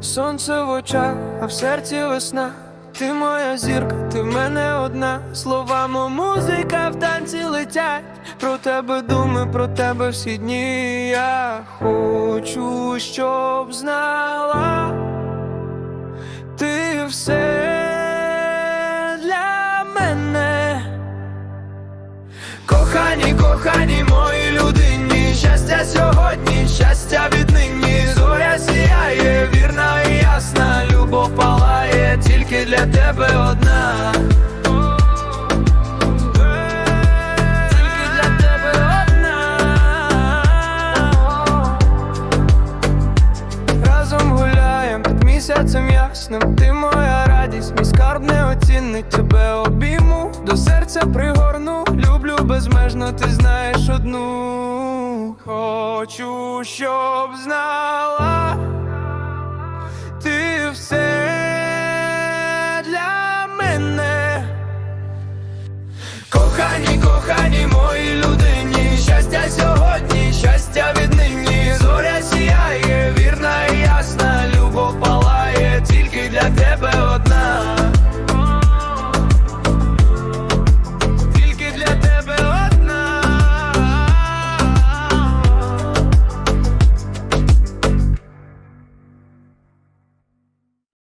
сонце в очах, а в серці весна. Ти моя зірка, ти в мене одна. Словами музика в танці летять. Про тебе думи, про тебе всі дні. Я хочу, щоб знала. Ти все для мене. Кохані, кохані, мої людині, для тебе одна. Місяцем ясним. Ти моя радість, мій скарб неоцінний тебе обійму, до серця пригорну, люблю безмежно, ти знаєш одну. Хочу, щоб знала, Кохані, кохані, мої люди.